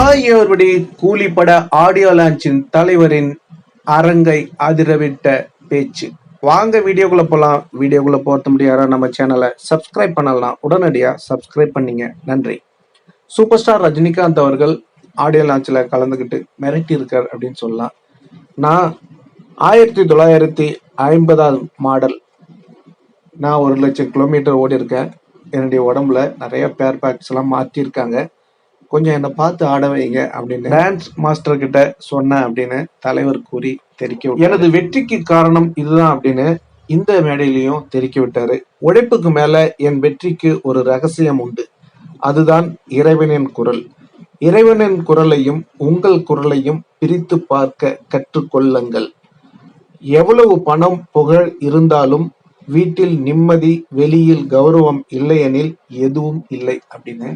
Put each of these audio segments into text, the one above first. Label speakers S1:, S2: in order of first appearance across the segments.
S1: Hi கூலிப்பட audio லான்ச்சின் தலைவரின் அரங்கை அதிரவிட்ட பேச்சு. வாங்க வீடியோக்குள்ள போலாம். வீடியோக்குள்ள போறது முடியாரா நம்ம சேனலை சப்ஸ்கிரைப் பண்ணலாம். உடனடியாக சப்ஸ்கிரைப் பண்ணீங்க. நன்றி. சூப்பர் ஸ்டார் ரஜினிகாந்த் அவர்கள் ஆடியோ லான்ச்சில் கலந்துக்கிட்டு மிரட்டி இருக்கார் அப்படின்னு சொல்லலாம். நான் ஆயிரத்தி தொள்ளாயிரத்தி ஐம்பதாவது மாடல். நான் ஒரு லட்சம் கிலோமீட்டர் ஓடி இருக்கேன் என்னுடைய உடம்புல நிறைய பேர் பேக்ஸ் எல்லாம் மாற்றிருக்காங்க கொஞ்சம் என்னை பார்த்து ஆட வைங்க அப்படின்னு டான்ஸ் மாஸ்டர் கிட்ட சொன்னேன் அப்படின்னு தலைவர் கூறி தெரிக்க எனது வெற்றிக்கு காரணம் இதுதான் அப்படின்னு இந்த மேடையிலையும் தெரிக்க விட்டாரு. உழைப்புக்கு மேல என் வெற்றிக்கு ஒரு ரகசியம் உண்டு. அதுதான் இறைவனின் குரல். இறைவனின் குரலையும் உங்கள் குரலையும் பிரித்து பார்க்க கற்றுக்கொள்ளுங்கள். எவ்வளவு பணம் புகழ் இருந்தாலும் வீட்டில் நிம்மதி வெளியில் கௌரவம் இல்லையெனில் எதுவும் இல்லை அப்படின்னு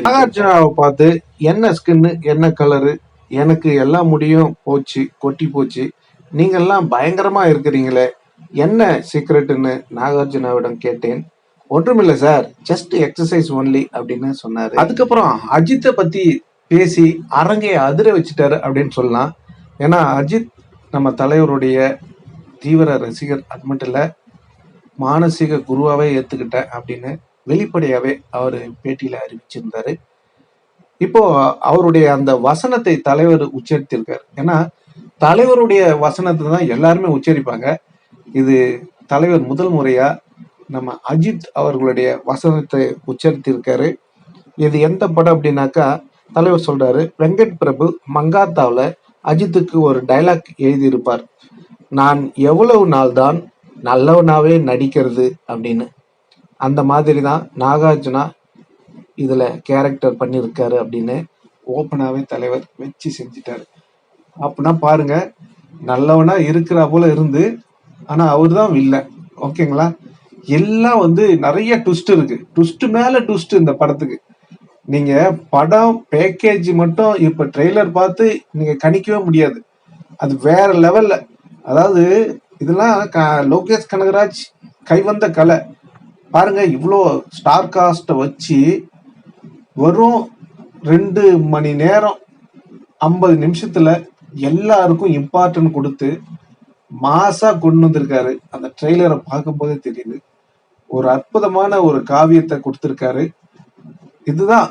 S1: நாகார்ஜுனாவை பார்த்து என்ன ஸ்கின்னு என்ன கலரு எனக்கு எல்லா முடியும். போச்சு கொட்டி போச்சு. நீங்கெல்லாம் பயங்கரமா இருக்கிறீங்களே. என்ன சீக்ரெட்னு நாகார்ஜுனாவிடம் கேட்டேன். ஒன்றுமில்லை சார் ஜஸ்ட் எக்ஸசைஸ் ஒன்லி அப்படின்னு சொன்னாரு. அதுக்கப்புறம் அஜித்தை பத்தி பேசி அரங்கையை அதிர வச்சுட்டாரு அப்படின்னு சொல்லலாம். ஏன்னா அஜித் நம்ம தலைவருடைய தீவிர ரசிகர் அது மட்டும் இல்ல மானசீக குருவாவே ஏத்துக்கிட்டேன் அப்படின்னு வெளிப்படையாகவே அவர் பேட்டியில் அறிவிச்சிருந்தாரு. இப்போ அவருடைய அந்த வசனத்தை தலைவர் உச்சரித்திருக்கார். ஏன்னா தலைவருடைய வசனத்தை தான் எல்லாருமே உச்சரிப்பாங்க. இது தலைவர் முதல் முறையா நம்ம அஜித் அவர்களுடைய வசனத்தை உச்சரித்திருக்காரு. இது எந்த படம் அப்படின்னாக்கா தலைவர் சொல்றாரு வெங்கட் பிரபு மங்காத்தாவில் அஜித்துக்கு ஒரு டைலாக் எழுதியிருப்பார். நான் எவ்வளவு நாள் தான் நல்லவனாவே நடிக்கிறது அப்படின்னு. அந்த மாதிரி தான் நாகார்ஜுனா இதில் கேரக்டர் பண்ணியிருக்காரு அப்படின்னு ஓப்பனாகவே தலைவர் வச்சு செஞ்சிட்டாரு. அப்படின்னா பாருங்க நல்லவனா இருக்கிறா போல இருந்து ஆனால் அவர் தான் இல்லை ஓகேங்களா எல்லாம் வந்து நிறைய ட்விஸ்ட் இருக்கு. ட்விஸ்ட் மேல ட்விஸ்ட் இந்த படத்துக்கு. நீங்க படம் பேக்கேஜ் மட்டும் இப்ப ட்ரெய்லர் பார்த்து நீங்க கணிக்கவே முடியாது. அது வேற லெவல்ல அதாவது இதெல்லாம் க- லோகேஷ் கனகராஜ் கைவந்த கலை. பாருங்க இவ்வளோ ஸ்டார் காஸ்ட்டை வச்சு வெறும் ரெண்டு மணி நேரம் ஐம்பது நிமிஷத்துல எல்லாருக்கும் இம்பார்ட்டன்ட் கொடுத்து மாசா கொண்டு வந்திருக்காரு. அந்த ட்ரெய்லரை பார்க்கும்போதே தெரியுது. ஒரு அற்புதமான ஒரு காவியத்தை கொடுத்துருக்காரு. இதுதான்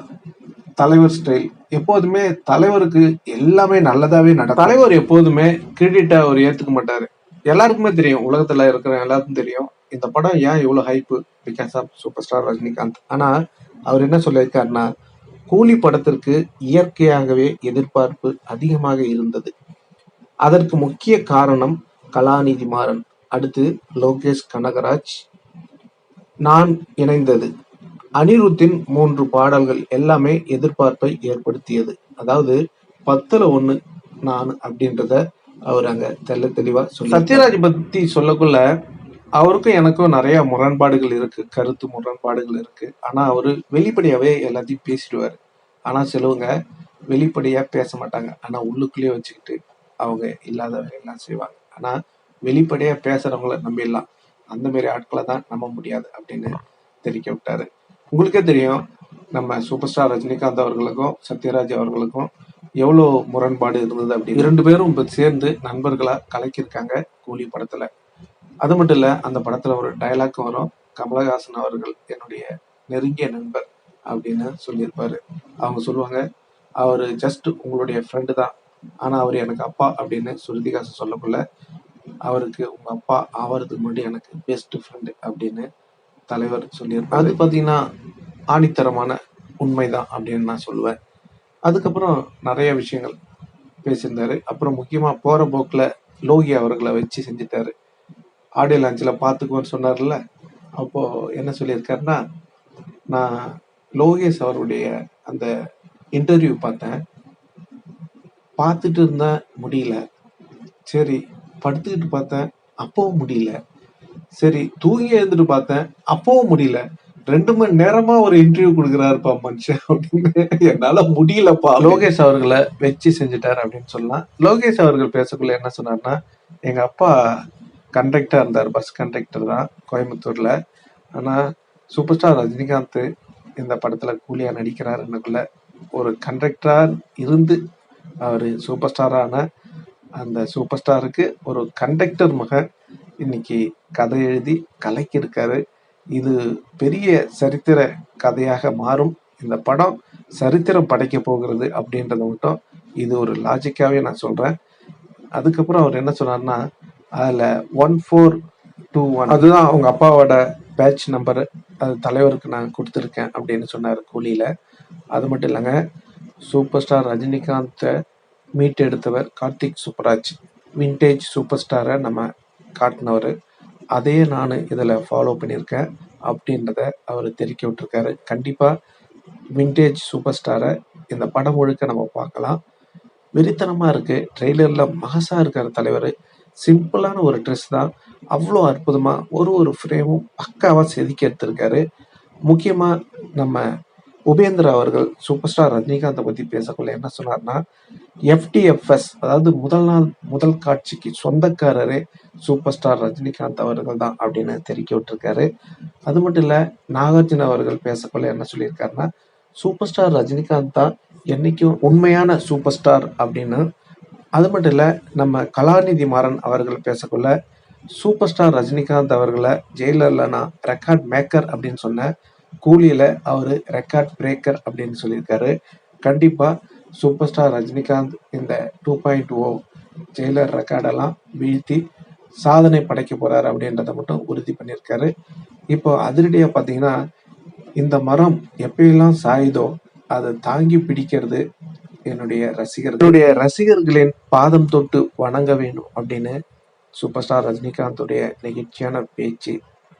S1: தலைவர் ஸ்டைல் எப்போதுமே தலைவருக்கு எல்லாமே நல்லதாவே நடக்கும். தலைவர் எப்போதுமே கிரெடிட்டை அவர் ஏத்துக்க மாட்டாரு. எல்லாருக்குமே தெரியும். உலகத்துல இருக்கிற எல்லாருக்கும் தெரியும். இந்த படம் ஏன் இவ்வளோ hype because of super star Rajinikanth? ஆனால் அவர் என்ன சொல்லியிருக்காருன்னா கூலி படத்திற்கு இயற்கையாகவே எதிர்பார்ப்பு அதிகமாக இருந்தது. அதற்கு முக்கிய காரணம் கலாநிதி மாறன். அடுத்து லோகேஷ் கனகராஜ். நான் இணைந்தது. அனிருத்தின் மூன்று பாடல்கள் எல்லாமே எதிர்பார்ப்பை ஏற்படுத்தியது. அதாவது பத்துல ஒண்ணு நான் அப்படின்றத அவர் அங்க தெல்ல தெளிவா சொல்லி சத்யராஜ் பத்தி சொல்லக்குள்ள அவருக்கும் எனக்கும் நிறைய முரண்பாடுகள் இருக்கு கருத்து முரண்பாடுகள் இருக்கு. ஆனா அவரு வெளிப்படையாவே எல்லாத்தையும் பேசிடுவாரு. ஆனா சிலவங்க வெளிப்படையா பேச மாட்டாங்க. ஆனா உள்ளுக்குள்ளேயே வச்சுக்கிட்டு அவங்க இல்லாத வேலையெல்லாம் செய்வாங்க. ஆனா வெளிப்படையா பேசுறவங்கள நம்பிடலாம். அந்த மாதிரி ஆட்களை தான் நம்ப முடியாது அப்படின்னு தெரிவிக்க விட்டாரு. உங்களுக்கே தெரியும் நம்ம சூப்பர் ஸ்டார் ரஜினிகாந்த் அவர்களுக்கும் சத்யராஜ் அவர்களுக்கும் எவ்வளோ முரண்பாடு இருந்தது அப்படின்னு. இரண்டு பேரும் இப்போ சேர்ந்து நண்பர்களாக கலக்கியிருக்காங்க கூலி படத்தில். அது மட்டும் இல்ல அந்த படத்துல ஒரு டயலாக் வரும். கமலஹாசன் அவர்கள் என்னுடைய நெருங்கிய நண்பர் அப்படின்னு சொல்லியிருப்பாரு. அவங்க சொல்லுவாங்க அவர் ஜஸ்ட் உங்களுடைய ஃப்ரெண்டு தான். ஆனால் அவர் எனக்கு அப்பா அப்படின்னு ஸ்ருதிகாசன் சொல்லக்குள்ள அவருக்கு உங்க அப்பா ஆவறதுக்கு முன்னாடி எனக்கு பெஸ்ட் ஃப்ரெண்டு அப்படின்னு தலைவர் சொல்லியிருப்பார். அது பார்த்தீங்கன்னா ஆணித்தரமான உண்மைதான் அப்படின்னு நான் சொல்லுவேன். அதுக்கப்புறம் நிறைய விஷயங்கள் பேசியிருந்தாரு. அப்புறம் முக்கியமாக போகிற போக்கில் லோகி அவர்களை வச்சு செஞ்சுட்டாரு. ஆடியோ லான்ச்சில் பார்த்துக்குவோன்னு சொன்னார்ல. அப்போ என்ன சொல்லியிருக்காருன்னா நான் லோகேஷ் அவருடைய அந்த இன்டர்வியூ பார்த்தேன். பார்த்துட்டு இருந்தேன் முடியல. சரி படுத்துக்கிட்டு பார்த்தேன் அப்பவும் முடியல. சரி தூங்கி எழுந்துட்டு பார்த்தேன் அப்பவும் முடியல. ரெண்டு மணி நேரமா ஒரு இன்டர்வியூ கொடுக்குறாருப்பா மனுஷன் அப்படின்னு என்னால முடியலப்பா. லோகேஷ் அவர்களை வச்சு செஞ்சுட்டாரு அப்படின்னு சொல்லலாம். லோகேஷ் அவர்கள் பேசக்குள்ள என்ன சொன்னார்னா எங்க அப்பா கண்டக்டர் இருந்தார் பஸ் கண்டக்டர் தான் கோயம்புத்தூரில். ஆனால் சூப்பர் ஸ்டார் ரஜினிகாந்த் இந்த படத்தில் கூலியாக நடிக்கிறார் எனக்குள்ள ஒரு கண்டக்டராக இருந்து அவர் சூப்பர் ஸ்டாரான அந்த சூப்பர் ஸ்டாருக்கு ஒரு கண்டக்டர் மகன் இன்னைக்கு கதை எழுதி கலக்கியிருக்காரு. இது பெரிய சரித்திர கதையாக மாறும். இந்த படம் சரித்திரம் படைக்க போகிறது அப்படின்றத மட்டும் இது ஒரு லாஜிக்காகவே நான் சொல்கிறேன் அதுக்கப்புறம் அவர் என்ன சொன்னார்னா அதில் ஒன் ஃபோர் டூ ஒன் அதுதான் அவங்க அப்பாவோட பேட்ச் நம்பர் அது தலைவருக்கு நான் கொடுத்துருக்கேன் அப்படின்னு சொன்னார் கூலியில். அது மட்டும் இல்லைங்க சூப்பர் ஸ்டார் ரஜினிகாந்தை மீட் எடுத்தவர் கார்த்திக் சூப்பராஜ். விண்டேஜ் சூப்பர் ஸ்டாரை நம்ம காட்டினவர். அதையே நான் இதில் ஃபாலோ பண்ணியிருக்கேன் அப்படின்றத அவர் தெரிவிக்க விட்டுருக்காரு. கண்டிப்பாக விண்டேஜ் சூப்பர் ஸ்டாரை இந்த படம் முழுக்க நம்ம பார்க்கலாம். வெறித்தனமாக இருக்குது ட்ரெய்லரில் மகசாக இருக்கார் தலைவர். சிம்பிளான ஒரு ட்ரெஸ் தான். அவ்வளோ அற்புதமாக ஒரு ஒரு ஃப்ரேமும் பக்காவாக செதுக்கி எடுத்திருக்காரு. முக்கியமாக நம்ம உபேந்திரா அவர்கள் சூப்பர் ஸ்டார் ரஜினிகாந்தை பற்றி பேசக்குள்ள என்ன சொன்னார்னா எஃப்டிஎஃப்எஸ் அதாவது முதல் நாள் முதல் காட்சிக்கு சொந்தக்காரரே சூப்பர் ஸ்டார் ரஜினிகாந்த் அவர்கள் தான் அப்படின்னு தெரிவிக்க விட்டுருக்காரு. அது மட்டும் இல்லை நாகார்ஜுன அவர்கள் பேசக்குள்ள என்ன சொல்லியிருக்காருன்னா சூப்பர் ஸ்டார் ரஜினிகாந்த் தான் என்னைக்கும் உண்மையான சூப்பர் ஸ்டார் அப்படின்னு அது மட்டும் இல்லை நம்ம கலாநிதி மாறன் அவர்கள் பேசக்குள்ள சூப்பர் ஸ்டார் ரஜினிகாந்த் அவர்களை ஜெயிலரில் நான் ரெக்கார்ட் மேக்கர் அப்படின்னு சொன்ன கூலியில் அவர் ரெக்கார்ட் பிரேக்கர் அப்படின்னு சொல்லியிருக்காரு. கண்டிப்பாக சூப்பர் ஸ்டார் ரஜினிகாந்த் இந்த டூ பாயிண்ட் ஓ ஜெயிலர் ரெக்கார்டெல்லாம் வீழ்த்தி சாதனை படைக்க போகிறார் அப்படின்றத மட்டும் உறுதி பண்ணியிருக்காரு. இப்போ அதிரடியாக பார்த்தீங்கன்னா இந்த மரம் எப்பயெல்லாம் சாயுதோ அதை தாங்கி பிடிக்கிறது என்னுடைய ரசிகர் என்னுடைய ரசிகர்களின் பாதம் தொட்டு வணங்க வேணும் அப்படின்னு சூப்பர் ஸ்டார் ரஜினிகாந்துடைய நெகிழ்ச்சியான பேச்சு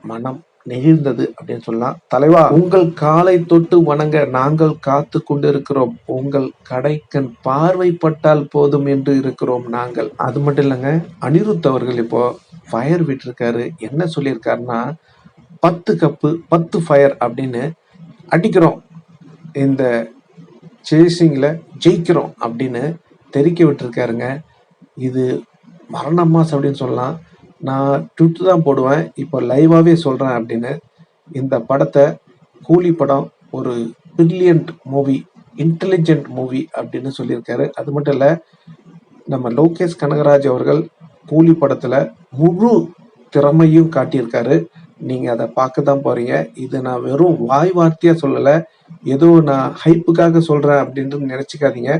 S1: மனம் நெகிழ்ந்தது அப்படின்னு சொல்லலாம். தலைவா உங்கள் காலை தொட்டு வணங்க நாங்கள் காத்து கொண்டிருக்கிறோம். உங்கள் கடைக்கண் பார்வைப்பட்டால் போதும் என்று இருக்கிறோம் நாங்கள். அது மட்டும் இல்லைங்க அனிருத் அவர்கள் இப்போ ஃபயர் விட்டிருக்காரு. என்ன சொல்லியிருக்காருன்னா பத்து கப்பு பத்து ஃபயர் அப்படின்னு அடிக்கிறோம். இந்த சேசிங்கில் ஜெயிக்கிறோம் அப்படின்னு தெரிக்க விட்டுருக்காருங்க. இது மரண அப்படின்னு சொல்லலாம். நான் ட்விட்டு தான் போடுவேன். இப்போ லைவாகவே சொல்கிறேன் அப்படின்னு இந்த படத்தை கூலி படம் ஒரு பிரில்லியன்ட் மூவி இன்டெலிஜென்ட் மூவி அப்படின்னு சொல்லியிருக்காரு. அது மட்டும் இல்லை நம்ம லோகேஷ் கனகராஜ் அவர்கள் கூலி படத்தில் முழு திறமையும் காட்டியிருக்காரு. நீங்கள் அதை பார்க்க தான் போகிறீங்க இது நான் வெறும் வாய் வார்த்தையாக சொல்லலை. ஏதோ நான் ஹைப்புக்காக சொல்கிறேன் அப்படின்றது நினச்சிக்காதீங்க.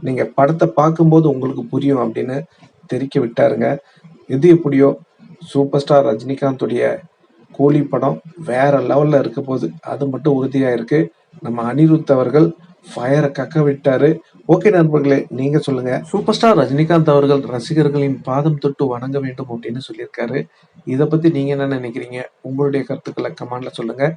S1: நீங்கள் படத்தை பார்க்கும்போது உங்களுக்கு புரியும் அப்படின்னு தெரிக்க விட்டாருங்க. எது எப்படியோ சூப்பர் ஸ்டார் ரஜினிகாந்துடைய கூலி படம் வேற லெவலில் இருக்க போகுது. அது மட்டும் உறுதியாக இருக்குது நம்ம அனிருத் அவர்கள் ஃபயரை கக்க விட்டாரு. ஓகே நண்பர்களே நீங்க சொல்லுங்க. சூப்பர் ஸ்டார் ரஜினிகாந்த் அவர்கள் ரசிகர்களின் பாதம் தொட்டு வணங்க வேண்டும் அப்படின்னு சொல்லியிருக்காரு. இதை பத்தி நீங்க என்ன நினைக்கிறீங்க? உங்களுடைய கருத்துக்களை கமெண்ட்ல சொல்லுங்க.